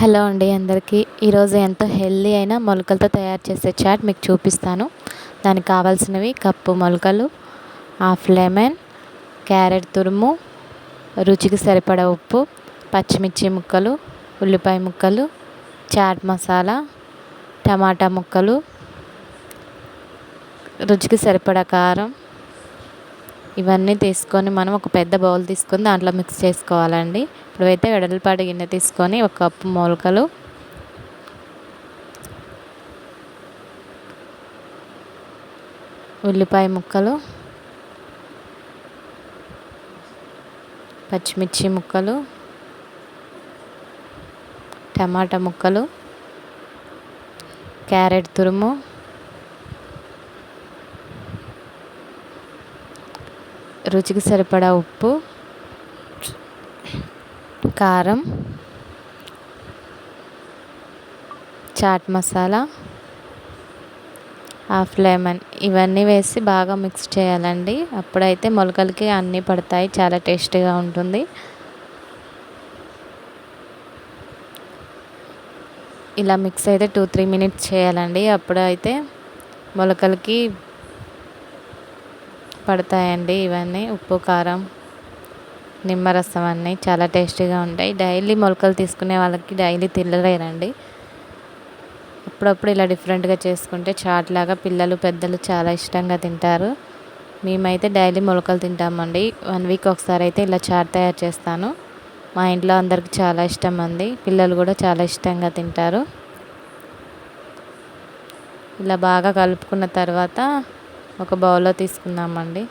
Hello అండి అందరికీ. ఈరోజు ఎంతో హెల్దీ అయిన మొలకలతో తయారు చేసే చాట్ మీకు చూపిస్తాను. దానికి కావాల్సినవి కప్పు మొలకలు హాఫ్ లెమన్ క్యారెట్ తురుము రుచికి సరిపడ ఉప్పు పచ్చిమిర్చి ముక్కలు ఉల్లిపాయ ముక్కలు చాట్ మసాలా టమాటా ముక్కలు రుచికి సరిపడా కారం ఇవన్నీ తీసుకొని మనం ఒక పెద్ద బౌల్ తీసుకొని దాంట్లో మిక్స్ చేసుకోవాలండి. ఇప్పుడైతే వెడల్పాటి గిన్నె తీసుకొని ఒక కప్పు మొలకలు ఉల్లిపాయ ముక్కలు పచ్చిమిర్చి ముక్కలు టమాటా ముక్కలు క్యారెట్ తురుము రుచికి సరిపడా ఉప్పు కారం చాట్ మసాలా హాఫ్ లెమన్ ఇవన్నీ వేసి బాగా మిక్స్ చేయాలండి. అప్పుడైతే మొలకలకి అన్నీ పడతాయి చాలా టేస్టీగా ఉంటుంది. ఇలా మిక్స్ అయితే టూ త్రీ మినిట్స్ చేయాలండి. అప్పుడైతే మొలకలకి పడతాయండి ఇవన్నీ. ఉప్పు కారం నిమ్మరసం అన్నీ చాలా టేస్టీగా ఉంటాయి. డైలీ మొలకలు తీసుకునే వాళ్ళకి డైలీ తినలేరండి. అప్పుడప్పుడు ఇలా డిఫరెంట్గా చేసుకుంటే చాట్ లాగా పిల్లలు పెద్దలు చాలా ఇష్టంగా తింటారు. మేమైతే డైలీ మొలకలు తింటామండి. వన్ వీక్ ఒకసారి అయితే ఇలా చాట్ తయారు చేస్తాను. మా ఇంట్లో అందరికి చాలా ఇష్టం అండి. పిల్లలు కూడా చాలా ఇష్టంగా తింటారు. ఇలా బాగా కలుపుకున్న తర్వాత ఒక బౌల్లో తీసుకుందామండి.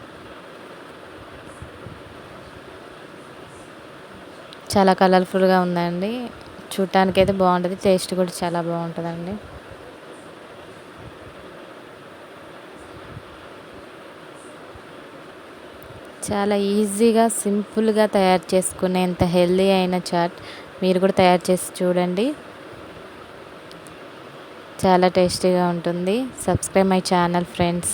చాలా కలర్ఫుల్గా ఉందండి. చూడటానికి అయితే బాగుంటుంది. టేస్ట్ కూడా చాలా బాగుంటుందండి. చాలా ఈజీగా సింపుల్గా తయారు చేసుకునేంత హెల్దీ అయిన చాట్ మీరు కూడా తయారు చేసి చూడండి. చాలా టేస్టీగా ఉంటుంది. Subscribe my channel friends.